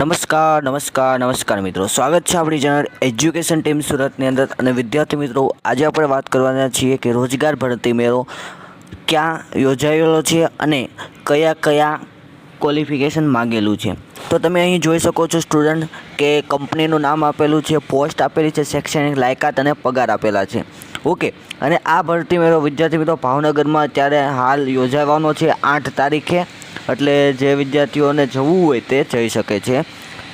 નમસ્કાર નમસ્કાર નમસ્કાર મિત્રો. સ્વાગત છે આપણી ચેનલ એજ્યુકેશન ટીમ સુરતની અંદર. અને વિદ્યાર્થી મિત્રો, આજે આપણે વાત કરવાના છીએ કે રોજગાર ભરતી મેળો ક્યાં યોજાયેલો છે અને કયા કયા ક્વોલિફિકેશન માગેલું છે. તો તમે અહીં જોઈ શકો છો સ્ટુડન્ટ કે કંપનીનું નામ આપેલું છે પોસ્ટ આપેલી છે, શૈક્ષણિક લાયકાત અને પગાર આપેલા છે. ઓકે, અને આ ભરતી મેળો વિદ્યાર્થી મિત્રો ભાવનગરમાં અત્યારે હાલ યોજાવાનો છે આઠ તારીખે. એટલે જે વિદ્યાર્થીઓને જવું હોય તે જઈ શકે છે.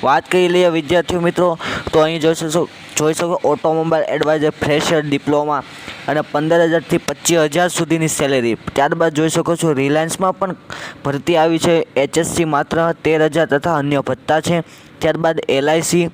વાત કરી લઈએ વિદ્યાર્થીઓ મિત્રો, તો અહીં જોઈ શકો જોઈ શકો ઓટોમોબાઈલ એડવાઇઝર ફ્રેશર ડિપ્લોમા અને પંદર હજારથી પચીસ હજાર સુધીની સેલેરી ત્યારબાદ જોઈ શકો છો રિલાયન્સમાં પણ ભરતી આવી છે. એચએસસી માત્ર તેર હજાર તથા અન્ય ભત્તા છે. ત્યારબાદ એલઆઈસી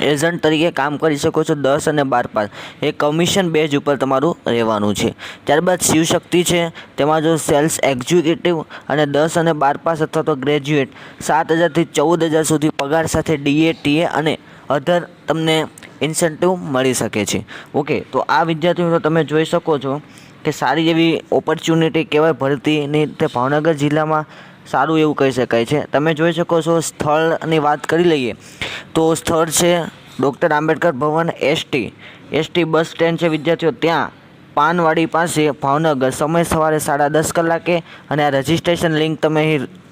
એજન્ટ તરીકે કામ કરી શકો છો દસ અને બાર પાસ. એ કમિશન બેઝ ઉપર તમારું રહેવાનું છે. ત્યારબાદ શિવશક્તિ છે. તેમાં જો સેલ્સ એક્ઝિક્યુટિવ અને દસ અને બાર પાસ અથવા તો ગ્રેજ્યુએટ સાત હજારથી ચૌદ હજાર સુધી પગાર સાથે ડીએ, ટીએ અને અધર તમને ઇન્સેન્ટિવ મળી શકે છે. ઓકે, તો આ વિદ્યાર્થીઓ તમે જોઈ શકો છો કે સારી એવી ઓપોર્ચ્યુનિટી કહેવાય ભરતીની. તે ભાવનગર જિલ્લામાં સારું એવું કહી શકાય છે. તમે જોઈ શકો છો સ્થળની વાત કરી લઈએ, તો સ્થળ છે doctor Ambedkar Bhavan ST. ST bus stand છે વિદ્યાર્થીઓ, ત્યાં પાનવાડી પાસે ભાવનગર. સમય સવારે સાડા દસ કલાકે અને આ રજિસ્ટ્રેશન લિંક તમે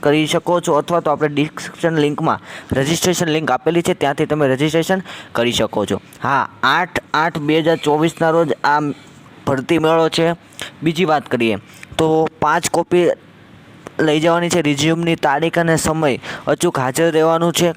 કરી શકો છો અથવા તો આપણે ડિસ્ક્રિપ્શન લિંકમાં રજિસ્ટ્રેશન લિંક આપેલી છે, ત્યાંથી તમે રજિસ્ટ્રેશન કરી શકો છો. હા, આઠ આઠ બે હજાર ચોવીસના રોજ આ ભરતી મેળો છે. બીજી વાત કરીએ, તો પાંચ કોપી લઈ જવાની છે. રિઝ્યુમની તારીખ અને સમય અચૂક હાજર રહેવાનું છે.